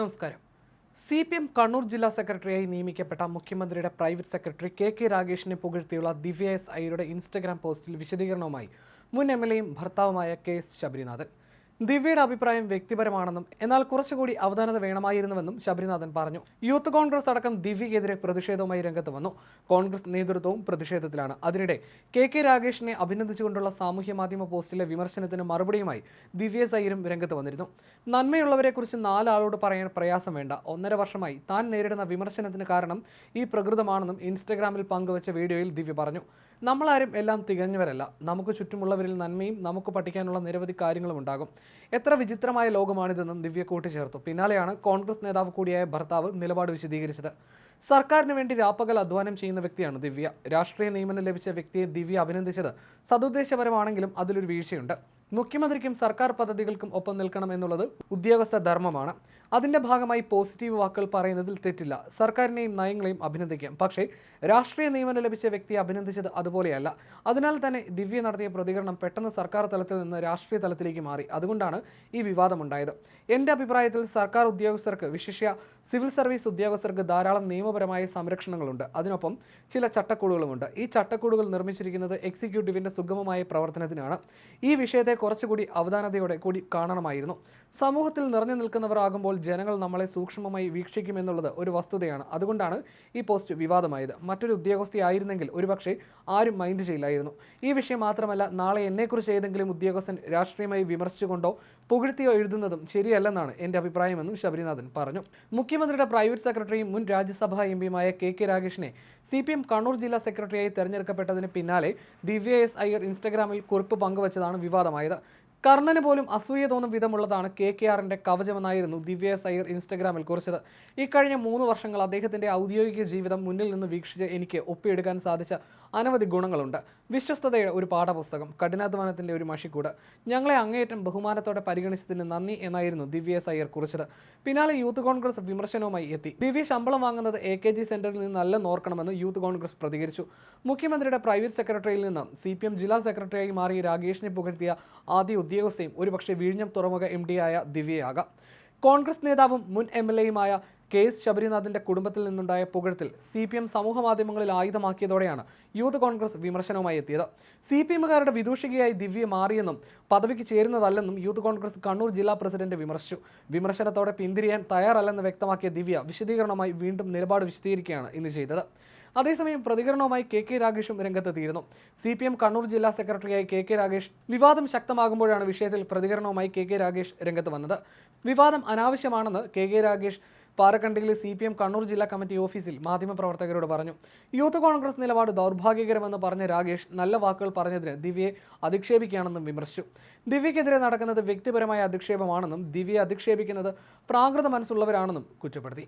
നമസ്കാരം. C P M Kannur ജില്ലാ സെക്രട്ടറിയായി നിയമിക്കപ്പെട്ട മുഖ്യമന്ത്രിയുടെ പ്രൈവറ്റ് സെക്രട്ടറി കെ കെ രാഗേഷിനെ പുകഴ്ത്തിയുള്ള ദിവ്യ എസ് ഐയുടെ ഇൻസ്റ്റഗ്രാം പോസ്റ്റിൽ വിശദീകരണവുമായി മുൻ എം എൽ എയും ഭർത്താവുമായ കെ എസ് ശബരിനാഥൻ. ദിവ്യയുടെ അഭിപ്രായം വ്യക്തിപരമാണെന്നും എന്നാൽ കുറച്ചുകൂടി അവധാനത വേണമായിരുന്നുവെന്നും ശബരിനാഥൻ പറഞ്ഞു. യൂത്ത് കോൺഗ്രസ് അടക്കം ദിവ്യക്കെതിരെ പ്രതിഷേധവുമായി രംഗത്ത് വന്നു. കോൺഗ്രസ് നേതൃത്വവും പ്രതിഷേധത്തിലാണ്. അതിനിടെ കെ കെ രാഗേഷിനെ അഭിനന്ദിച്ചുകൊണ്ടുള്ള സാമൂഹ്യ മാധ്യമ പോസ്റ്റിലെ വിമർശനത്തിന് മറുപടിയുമായി ദിവ്യ സൈരും രംഗത്ത് വന്നിരുന്നു. നന്മയുള്ളവരെക്കുറിച്ച് നാലാളോട് പറയാൻ പ്രയാസം വേണ്ട. ഒന്നര വർഷമായി താൻ നേരിടുന്ന വിമർശനത്തിന് കാരണം ഈ പ്രകൃതമാണെന്നും ഇൻസ്റ്റഗ്രാമിൽ പങ്കുവച്ച വീഡിയോയിൽ ദിവ്യ പറഞ്ഞു. നമ്മളാരും എല്ലാം തികഞ്ഞവരല്ല. നമുക്ക് ചുറ്റുമുള്ളവരിൽ നന്മയും നമുക്ക് പഠിക്കാനുള്ള നിരവധി കാര്യങ്ങളും ഉണ്ടാകും. എത്ര വിചിത്രമായ ലോകമാണിതെന്നും ദിവ്യ കൂട്ടിച്ചേർത്തു. പിന്നാലെയാണ് കോൺഗ്രസ് നേതാവ് കൂടിയായ ഭർത്താവ് നിലപാട് വിശദീകരിച്ചത്. സർക്കാരിന് വേണ്ടി രാപ്പകൽ അധ്വാനം ചെയ്യുന്ന വ്യക്തിയാണ് ദിവ്യ. രാഷ്ട്രീയ നിയമനം ലഭിച്ച വ്യക്തിയെ ദിവ്യ അഭിനന്ദിച്ചത് സതുദ്ദേശപരമാണെങ്കിലും അതിലൊരു വീഴ്ചയുണ്ട്. മുഖ്യമന്ത്രിക്കും സർക്കാർ പദ്ധതികൾക്കും ഒപ്പം നിൽക്കണം എന്നുള്ളത് ഉദ്യോഗസ്ഥ ധർമ്മമാണ്. അതിന്റെ ഭാഗമായി പോസിറ്റീവ് വാക്കുകൾ പറയുന്നതിൽ തെറ്റില്ല. സർക്കാരിനെയും നയങ്ങളെയും അഭിനന്ദിക്കാം. പക്ഷേ രാഷ്ട്രീയ നിയമനം ലഭിച്ച വ്യക്തിയെ അഭിനന്ദിച്ചത് അതുപോലെയല്ല. അതിനാൽ തന്നെ ദിവ്യ നടത്തിയ പ്രതികരണം പെട്ടെന്ന് സർക്കാർ തലത്തിൽ നിന്ന് രാഷ്ട്രീയ തലത്തിലേക്ക് മാറി. അതുകൊണ്ടാണ് ഈ വിവാദമുണ്ടായത്. എന്റെ അഭിപ്രായത്തിൽ സർക്കാർ ഉദ്യോഗസ്ഥർക്ക് വിശിഷ്യ സിവിൽ സർവീസ് ഉദ്യോഗസ്ഥർക്ക് ധാരാളം നിയമപരമായ സംരക്ഷണങ്ങളുണ്ട്. അതിനൊപ്പം ചില ചട്ടക്കൂടുകളുമുണ്ട്. ഈ ചട്ടക്കൂടുകൾ നിർമ്മിച്ചിരിക്കുന്നത് എക്സിക്യൂട്ടീവിന്റെ സുഗമമായ പ്രവർത്തനത്തിനാണ്. ഈ വിഷയത്തെ കുറച്ചുകൂടി അവധാനതയോടെ കൂടി കാണണമായിരുന്നു. സമൂഹത്തിൽ നിറഞ്ഞു നിൽക്കുന്നവരാകുമ്പോൾ ജനങ്ങൾ നമ്മളെ സൂക്ഷ്മമായി വീക്ഷിക്കുമെന്നുള്ളത് ഒരു വസ്തുതയാണ്. അതുകൊണ്ടാണ് ഈ പോസ്റ്റ് വിവാദമായത്. മറ്റൊരു ഉദ്യോഗസ്ഥയായിരുന്നെങ്കിൽ ഒരുപക്ഷെ ആരും മൈൻഡ് ചെയ്യില്ലായിരുന്നു. ഈ വിഷയം മാത്രമല്ല നാളെ എന്നെക്കുറിച്ച് ഏതെങ്കിലും ഉദ്യോഗസ്ഥൻ രാഷ്ട്രീയമായി വിമർശിച്ചുകൊണ്ടോ പുകഴ്ത്തിയോ എഴുതുന്നതും ശരിയല്ലെന്നാണ് എന്റെ അഭിപ്രായമെന്നും ശബരിനാഥൻ പറഞ്ഞു. മുഖ്യമന്ത്രിയുടെ പ്രൈവറ്റ് സെക്രട്ടറിയും മുൻ രാജ്യസഭാ എം പിയുമായ കെ കെ രാഗേഷിനെ സി പി എം കണ്ണൂർ ജില്ലാ സെക്രട്ടറിയായി തെരഞ്ഞെടുക്കപ്പെട്ടതിന് പിന്നാലെ ദിവ്യ എസ് അയ്യർ ഇൻസ്റ്റഗ്രാമിൽ കുറിപ്പ് പങ്കുവച്ചതാണ് വിവാദമായത്. കർണന് പോലും അസൂയ തോന്നും വിധമുള്ളതാണ് കെ കെ ആറിന്റെ കവചമെന്നായിരുന്നു ദിവ്യ സയ്യർ ഇൻസ്റ്റഗ്രാമിൽ കുറിച്ചത്. ഇക്കഴിഞ്ഞ മൂന്ന് വർഷങ്ങൾ അദ്ദേഹത്തിന്റെ ഔദ്യോഗിക ജീവിതം മുന്നിൽ നിന്ന് വീക്ഷിച്ച് എനിക്ക് ഒപ്പിയെടുക്കാൻ സാധിച്ച അനവധി ഗുണങ്ങളുണ്ട്. വിശ്വസ്തതയുടെ ഒരു പാഠപുസ്തകം കഠിനാധ്വാനത്തിന്റെ ഒരു മഷിക്കൂട് ഞങ്ങളെ അങ്ങേയറ്റം ബഹുമാനത്തോടെ പരിഗണിച്ചതിന് നന്ദി എന്നായിരുന്നു ദിവ്യ സയ്യർ കുറിച്ചത്. പിന്നാലെ യൂത്ത് കോൺഗ്രസ് വിമർശനവുമായി എത്തി. ദിവ്യ ശമ്പളം വാങ്ങുന്നത് എ കെ ജി സെന്ററിൽ നിന്ന് നല്ല നോർക്കണമെന്ന് യൂത്ത് കോൺഗ്രസ് പ്രതികരിച്ചു. മുഖ്യമന്ത്രിയുടെ പ്രൈവറ്റ് സെക്രട്ടറിയിൽ നിന്ന് സി പി എം ജില്ലാ സെക്രട്ടറിയായി മാറി രാഗേഷിനെ പുകഴ്ത്തിയ ആദ്യ ഉദ്യോഗസ്ഥയും ഒരുപക്ഷെ വിഴിഞ്ഞം തുറമുഖ എം ആയ ദിവ്യയാകാം. കോൺഗ്രസ് നേതാവും മുൻ എം എൽ എയുമായ കെ എസ് ശബരിനാഥിന്റെ കുടുംബത്തിൽ നിന്നുണ്ടായ പുകഴത്തിൽ സി പി എം സമൂഹ മാധ്യമങ്ങളിൽ ആയുധമാക്കിയതോടെയാണ് യൂത്ത് കോൺഗ്രസ് വിമർശനവുമായി എത്തിയത്. സി പി എമ്മുകാരുടെ വിദൂഷികയായി ദിവ്യ മാറിയെന്നും പദവിക്ക് ചേരുന്നതല്ലെന്നും യൂത്ത് കോൺഗ്രസ് കണ്ണൂർ ജില്ലാ പ്രസിഡന്റ് വിമർശിച്ചു. വിമർശനത്തോടെ പിന്തിരിയാൻ തയ്യാറല്ലെന്ന് വ്യക്തമാക്കിയ ദിവ്യ വിശദീകരണമായി വീണ്ടും നിലപാട് വിശദീകരിക്കുകയാണ് ഇന്ന് ചെയ്തത്. അതേസമയം പ്രതികരണവുമായി കെ കെ രാഗേഷും രംഗത്തെത്തിയിരുന്നു. സി പി എം കണ്ണൂർ ജില്ലാ സെക്രട്ടറിയായി കെ കെ രാഗേഷ് വിവാദം ശക്തമാകുമ്പോഴാണ് വിഷയത്തിൽ പ്രതികരണവുമായി കെ കെ രാഗേഷ് രംഗത്ത് വന്നത്. വിവാദം അനാവശ്യമാണെന്ന് കെ കെ രാഗേഷ് പാറക്കണ്ടിയിലെ സി പി എം കണ്ണൂർ ജില്ലാ കമ്മിറ്റി ഓഫീസിൽ മാധ്യമപ്രവർത്തകരോട് പറഞ്ഞു. യൂത്ത് കോൺഗ്രസ് നിലപാട് ദൗർഭാഗ്യകരമെന്ന് പറഞ്ഞ രാഗേഷ് നല്ല വാക്കുകൾ പറഞ്ഞതിന് ദിവ്യയെ അധിക്ഷേപിക്കുകയാണെന്നും വിമർശിച്ചു. ദിവ്യക്കെതിരെ നടക്കുന്നത് വ്യക്തിപരമായ അധിക്ഷേപമാണെന്നും ദിവ്യയെ അധിക്ഷേപിക്കുന്നത് പ്രാകൃത മനസ്സുള്ളവരാണെന്നും കുറ്റപ്പെടുത്തി.